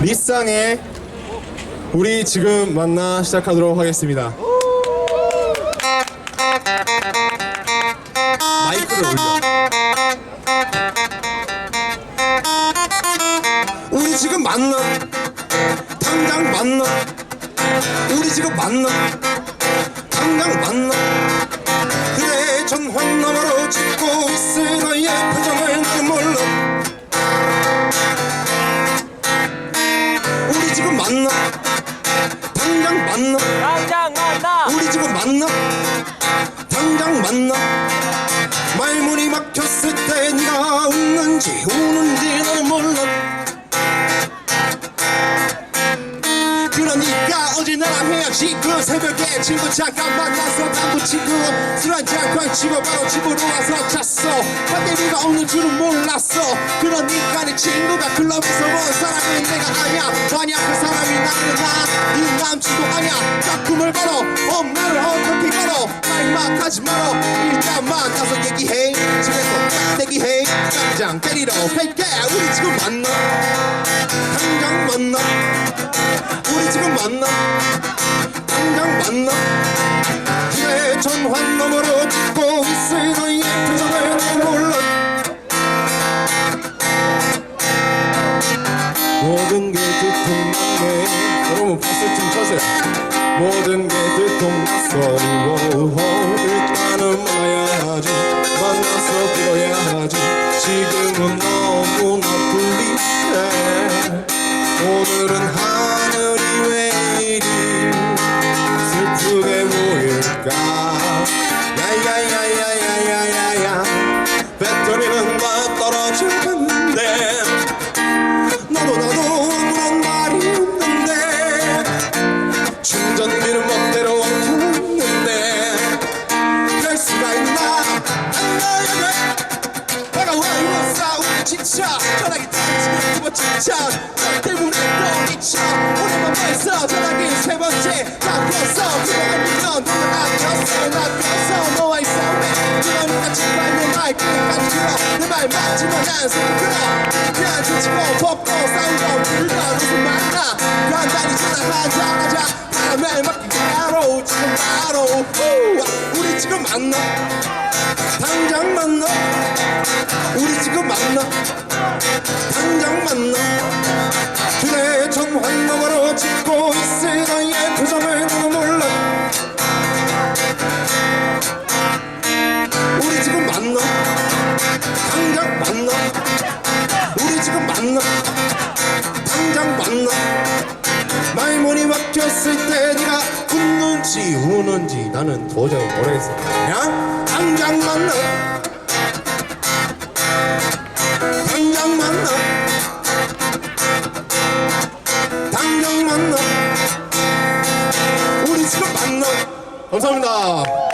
리쌍의 우리 지금 만나 시작하도록 하겠습니다. 마이크를 올려. 우리 지금 만나. 당장 만나. 우리 지금 만나. 당장 만나. 그래 전환 너머로 짓고 있을 너의 표정을 나는 몰라. 만나. 당장 만나. 당장 만나 우리 지금 만나 당장 만나 말문이 막혔을 때 네가 웃는지 나랑 헤어지고 새벽에 친구 잠깐 만나서 담부 치고 술 한잔 걸치고 바로 집으로 와서 잤어. 네가 없는 줄은 몰랐어. 그러니까 내 친구가 클럽에서 본 사람은 내가 아니야. 만약 그 사람이 나는 나네 남친도 아니야. 짝꿍을 걸어 엄마를 어떻게 걸어 말막 하지 말어 일단 만나서 얘기해. 집에서 딱 대기해. 당장 때리러 갈게. 우리 지금 만나. 당장 만나. 우리 지금 만나 만나. 그래 전환 너머로 짓고 있을 너의 표정을 난 몰라. 모든 게 들통났네. 여러분 박수 좀 쳐세요. 모든 게 들통났어 일단은 만나야지. 만나서 들어야지. 지금은 너무나 불리해. 오늘은 하 전화기 터지고 두번 너 때문에 또 미쳐. 오늘만 벌써 전화기 세 번째 바뀌었어 그거 알면 넌 돈을 아꼈어 낚였어 너와의 싸움에 그러니까 제발 내 마이크까지 들어. 내말 맞지만 난 소리 들어 그냥 지치고 벗고 싸우고 불다. 무슨 만나. 간단히 전화하자 하자. 바람에 맡기고 바로 지금 바로. 후, 우리 지금 만나 우리 지금 만나. 당장 만나. 그래 전환 너머로 짓고 있을 표정을 나도 몰라 우리 지금 만나. 당장 만나. 우리 지금 만나. 당장 만나. 말문이 막혔을 때 네가 웃는지 우는지 나는 도저히 모르겠어. 그냥 당장 만나 당장 만나. 우리 지금 만나. 감사합니다